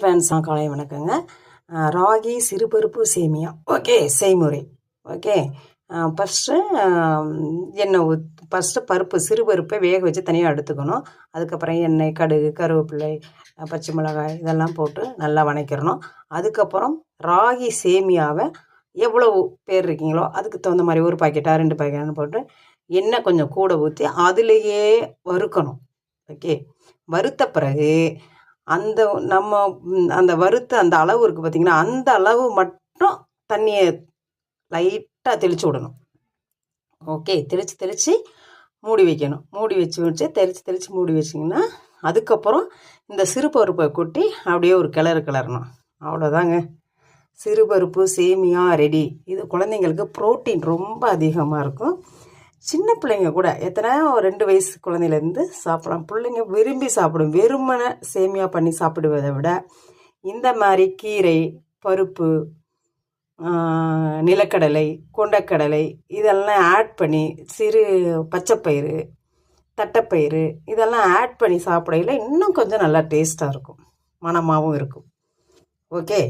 Fans காலை வணக்கங்க. ராகி சிறுபருப்பு சேமியா. ஓகே செய்முறை. ஓகே. ஃபஸ்ட்டு எண்ணெய் ஊத் ஃபஸ்ட்டு பருப்பு சிறுபருப்பை வேக வச்சு தனியாக எடுத்துக்கணும். அதுக்கப்புறம் எண்ணெய் கடுகு கருவேப்பிலை பச்சை மிளகாய் இதெல்லாம் போட்டு நல்லா வணக்கிடணும். அதுக்கப்புறம் ராகி சேமியாவை எவ்வளவு பேர் இருக்கீங்களோ அதுக்கு தகுந்த மாதிரி ஒரு பாக்கெட்டாக ரெண்டு பாக்கெட்டான்னு போட்டு எண்ணெய் கொஞ்சம் கூட ஊற்றி அதுலேயே வறுக்கணும். ஓகே. வறுத்த பிறகு அந்த நம்ம அந்த வறுத்த அந்த அளவு இருக்குது பார்த்தீங்கன்னா அந்த அளவு மட்டும் தண்ணியை லைட்டாக தெளித்து விடணும். ஓகே தெளித்து தெளித்து மூடி வைக்கணும். மூடி வச்சு வச்சு தெளித்து தெளித்து மூடி வச்சிங்கன்னா அதுக்கப்புறம் இந்த சிறுபருப்பை கொட்டி அப்படியே ஒரு கிளறு கிளறணும். அவ்வளோதாங்க சிறுபருப்பு சேமியா ரெடி. இது குழந்தைங்களுக்கு புரோட்டீன் ரொம்ப அதிகமாக இருக்கும். சின்ன பிள்ளைங்க கூட எத்தனை ஒரு ரெண்டு வயசு குழந்தையிலேருந்து சாப்பிடலாம். பிள்ளைங்க விரும்பி சாப்பிடும் வெறுமனை சேமியா பண்ணி சாப்பிடுவதை விட இந்த மாதிரி கீரை பருப்பு நிலக்கடலை கொண்டக்கடலை இதெல்லாம் ஆட் பண்ணி சிறு பச்சைப்பயிறு தட்டைப்பயிறு இதெல்லாம் ஆட் பண்ணி சாப்பிடையில இன்னும் கொஞ்சம் நல்லா டேஸ்ட்டாக இருக்கும். மணமாகவும் இருக்கும். ஓகே